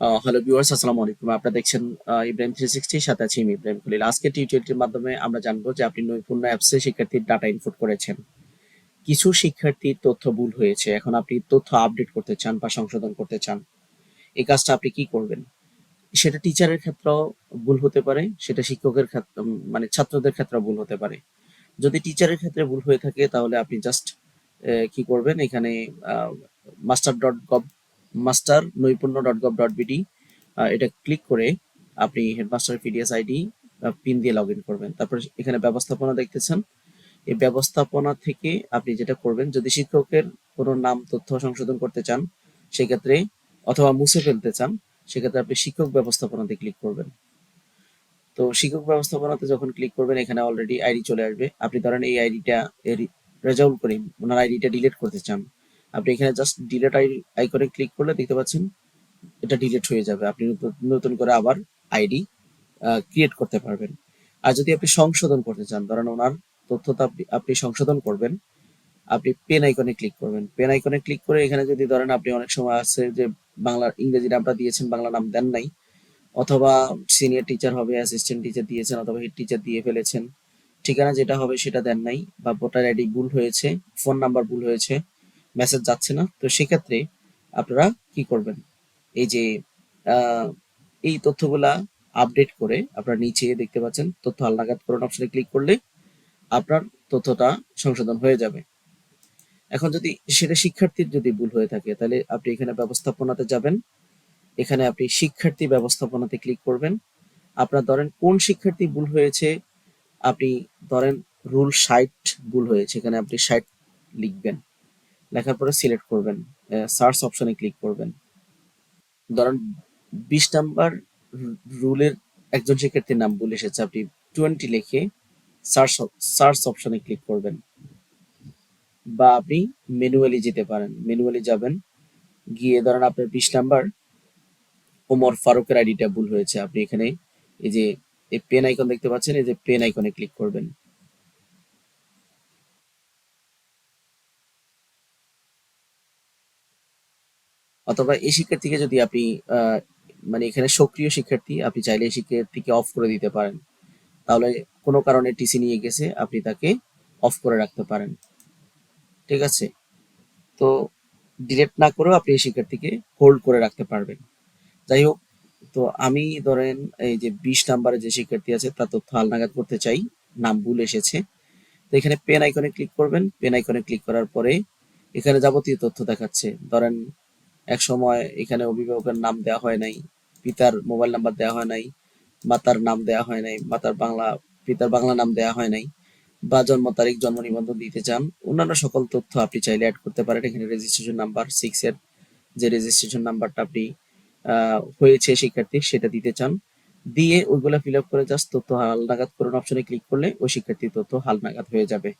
Hello viewers আসসালামু আলাইকুম। আপনারা দেখছেন ইব্রাহিম থ্রি সিক্সটির সাথে আছি আমি ইব্রাহিম খলিল আজকে টিউটোরিয়ালটির মাধ্যমে আমরা জানব যে আপনি নৈপুণ্য অ্যাপসে শিক্ষার্থীর ডাটা ইনপুট করেছেন। কিছু শিক্ষার্থীর তথ্য ভুল হয়েছে। এখন আপনি তথ্য আপডেট করতে চান বা সংশোধন করতে চান, এই কাজটা আপনি কি করবেন? সেটা টিচারের ক্ষেত্রেও ভুল হতে পারে, সেটা শিক্ষকের ক্ষেত্রে মানে ছাত্রদের ক্ষেত্রেও ভুল হতে পারে। যদি টিচারের ক্ষেত্রে ভুল হয়ে থাকে, তাহলে আপনি জাস্ট কি করবেন? এখানে master dot gov master Noipunno dot gov dot BD এটা ক্লিক করে আপনি হেডমাস্টার পিডিএস আইডি পিন দিয়ে লগ ইন করবেন। তারপর এখানে ব্যবস্থাপনা দেখতেছেন। এই ব্যবস্থাপনা থেকে আপনি যেটা করবেন, যদি শিক্ষকের কোনো নাম, তথ্য সংশোধন করতে চান, সেক্ষেত্রে অথবা মুছে ফেলতে চান, সেক্ষেত্রে আপনি শিক্ষক ব্যবস্থাপনাতে ক্লিক করবেন। তো শিক্ষক ব্যবস্থাপনাতে যখন ক্লিক করবেন, এখানে অলরেডি আইডি চলে আসবে। আপনি ধরেন এই আইডিটা রেজাউল করিম ওনার আইডিটা ডিলিট করতে চান। আপনি এখানে জাস্ট ডিলেট আইকনে ক্লিক করলে দেখতে পাচ্ছেন এটা ডিলেট হয়ে যাবে। আপনি নতুন- করে আবার আইডি ক্রিয়েট করতে পারবেন। আর যদি আপনি সংশোধন করতে চান, ধরেন ওনার তথ্যটা আপনি আপনি সংশোধন করবেন, আপনি পেন আইকনে ক্লিক করবেন। পেন আইকনে ক্লিক করে এখানে যদি ধরেন আপনি অনেক সময় আছে যে বাংলা, ইংরেজি নামটা দিয়েছেন, বাংলা নাম দেন নাই, অথবা সিনিয়র টিচার হবে অ্যাসিস্ট্যান্ট টিচার দিয়েছেন, অথবা হেড টিচার দিয়ে ফেলেছেন, ঠিকানা যেটা হবে সেটা দেন নাই, বা ভোটার আইডি ভুল হয়েছে ফোন নাম্বার ভুল হয়েছে মেসেজ যাচ্ছে না, তো সেক্ষেত্রে আপনারা কি করবেন? এই যে এই তথ্যগুলা আপডেট করে আপনারা নিচে দেখতে পাচ্ছেন, তথ্য হালনাগাদ করুন অপশনে ক্লিক করলে আপনার তথ্যটা সংশোধন হয়ে যাবে। এখন যদি সেটা শিক্ষার্থীর যদি ভুল হয়ে থাকে, তাহলে আপনি এখানে ব্যবস্থাপনাতে যাবেন। এখানে আপনি শিক্ষার্থী ব্যবস্থাপনাতে ক্লিক করবেন। আপনার ধরেন কোন শিক্ষার্থী ভুল হয়েছে, আপনি ধরেন রুল ষাট ভুল হয়েছে, এখানে আপনি ষাট লিখবেন। লেখার পরে সিলেক্ট করবেন সার্চ অপশনে ক্লিক করবেন। ধরেন বিশ নাম্বার রুলের একজন শিক্ষার্থীর নাম ভুল এসেছে, আপনি টোয়েন্টি লিখে সার্চ সার্চ অপশনে ক্লিক করবেন। বা আপনি ম্যানুয়ালি যেতে পারেন ম্যানুয়ালি যাবেন, গিয়ে ধরেন আপনার বিশ নাম্বার ওমর ফারুকের আইডিটা ভুল হয়েছে, আপনি এখানে এই যে, এই পেন আইকন দেখতে পাচ্ছেন, এই যে পেন আইকনে ক্লিক করবেন। অথবা এই শিক্ষার্থীকে যদি আপনি মানে এখানে সক্রিয় শিক্ষার্থী, আপনি চাইলে এই শিক্ষার্থীকে অফ করে দিতে পারেন। তাহলে কোনো কারণে টিসি নিয়ে গেছে, আপনি তাকে অফ করে রাখতে পারেন। ঠিক আছে? তো ডিলেট না করেও আপনি এই শিক্ষার্থীকে হোল্ড করে রাখতে পারবেন। যাই হোক, তো আমি ধরেন এই যে বিশ নাম্বারে যে শিক্ষার্থী আছে, তার তথ্য হালনাগাদ করতে চাই, নাম ভুল এসেছে। তো এখানে পেন আইকনে ক্লিক করবেন। পেন আইকনে ক্লিক করার পরে এখানে যাবতীয় তথ্য দেখাচ্ছে। ধরেন এক সময় এখানে অভিভাবকের নাম দেওয়া হয় নাই, পিতার মোবাইল নাম্বার দেওয়া হয় নাই, মাতার নাম দেওয়া হয় নাই, মাতার বাংলা, পিতার বাংলা নাম দেওয়া হয় নাই, বা জন্ম তারিখ, জন্ম নিবন্ধন দিতে চান, অন্যান্য সকল তথ্য আপনি চাইলে অ্যাড করতে পারেন। এখানে রেজিস্ট্রেশন নাম্বার সিক্স এর যে রেজিস্ট্রেশন নাম্বারটা আপনি হয়েছে শিক্ষার্থী, সেটা দিতে চান। দিয়ে ওইগুলা ফিল আপ করে জাস্ট তথ্য হালনাগাদ করুন। অপশনে ক্লিক করলে ওই শিক্ষার্থীর তথ্য হালনাগাদ হয়ে যাবে।